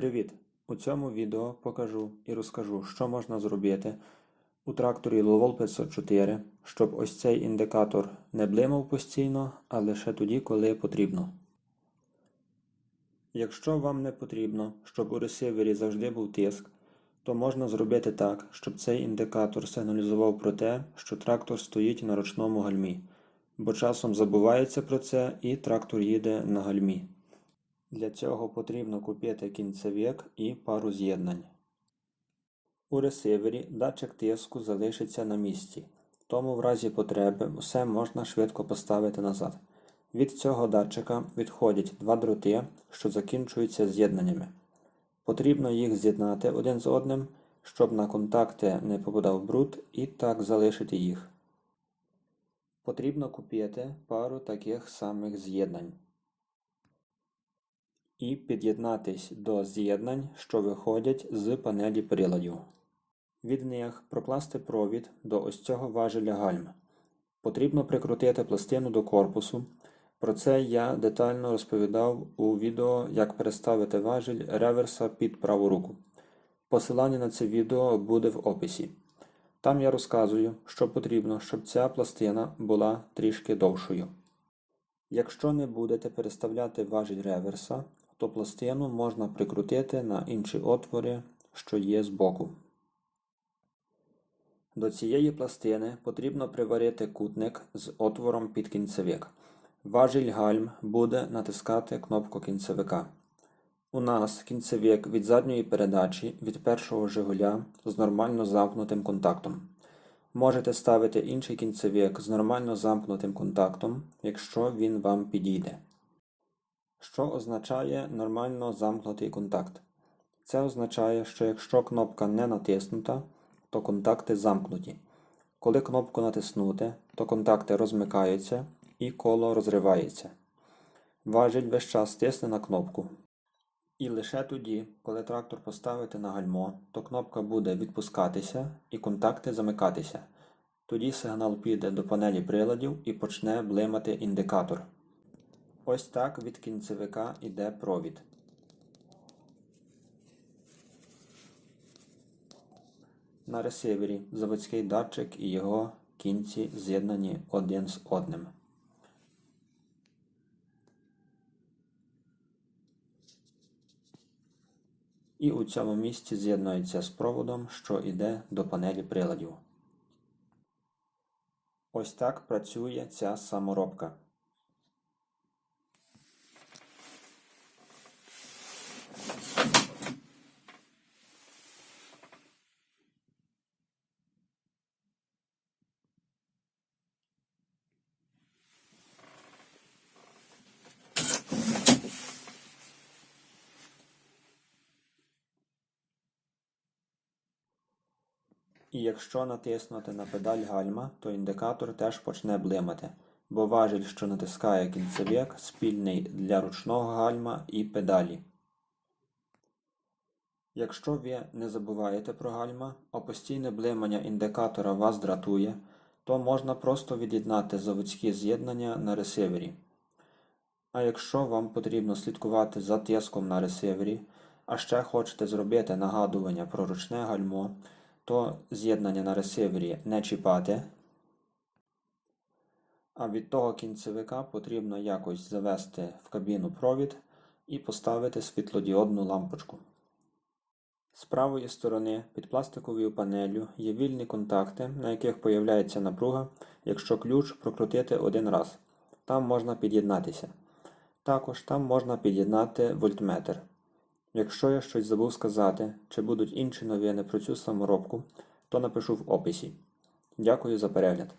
Привіт! У цьому відео покажу і розкажу, що можна зробити у тракторі Lowell 504, щоб ось цей індикатор не блимав постійно, а лише тоді, коли потрібно. Якщо вам не потрібно, щоб у ресивері завжди був тиск, то можна зробити так, щоб цей індикатор сигналізував про те, що трактор стоїть на ручному гальмі, бо часом забувається про це і трактор їде на гальмі. Для цього потрібно купити кінцевик і пару з'єднань. У ресивері датчик тиску залишиться на місці, тому в разі потреби все можна швидко поставити назад. Від цього датчика відходять два дроти, що закінчуються з'єднаннями. Потрібно їх з'єднати один з одним, щоб на контакти не попадав бруд і так залишити їх. Потрібно купити пару таких самих з'єднань і під'єднатись до з'єднань, що виходять з панелі приладів. Від них прокласти провід до ось цього важеля гальм. Потрібно прикрутити пластину до корпусу. Про це я детально розповідав у відео, як переставити важіль реверса під праву руку. Посилання на це відео буде в описі. Там я розказую, що потрібно, щоб ця пластина була трішки довшою. Якщо не будете переставляти важіль реверса, то пластину можна прикрутити на інші отвори, що є збоку. До цієї пластини потрібно приварити кутник з отвором під кінцевик. Важіль гальм буде натискати кнопку кінцевика. У нас кінцевик від задньої передачі від першого жигуля з нормально замкнутим контактом. Можете ставити інший кінцевик з нормально замкнутим контактом, якщо він вам підійде. Що означає нормально замкнутий контакт? Це означає, що якщо кнопка не натиснута, то контакти замкнуті. Коли кнопку натиснути, то контакти розмикаються і коло розривається. Важіль весь час тисне на кнопку. І лише тоді, коли трактор поставити на гальмо, то кнопка буде відпускатися і контакти замикатися. Тоді сигнал піде до панелі приладів і почне блимати індикатор. Ось так від кінцевика йде провід. На ресивері заводський датчик і його кінці з'єднані один з одним. І у цьому місці з'єднується з проводом, що йде до панелі приладів. Ось так працює ця саморобка. І якщо натиснути на педаль гальма, то індикатор теж почне блимати, бо важіль, що натискає кінцевик, спільний для ручного гальма і педалі. Якщо ви не забуваєте про гальма, а постійне блимання індикатора вас дратує, то можна просто від'єднати заводські з'єднання на ресивері. А якщо вам потрібно слідкувати за тиском на ресивері, а ще хочете зробити нагадування про ручне гальмо, то з'єднання на ресивері не чіпати, а від того кінцевика потрібно якось завести в кабіну провід і поставити світлодіодну лампочку. З правої сторони під пластиковою панелью є вільні контакти, на яких появляється напруга, якщо ключ прокрутити один раз. Там можна під'єднатися. Також там можна під'єднати вольтметр. Якщо я щось забув сказати, чи будуть інші новини про цю саморобку, то напишу в описі. Дякую за перегляд.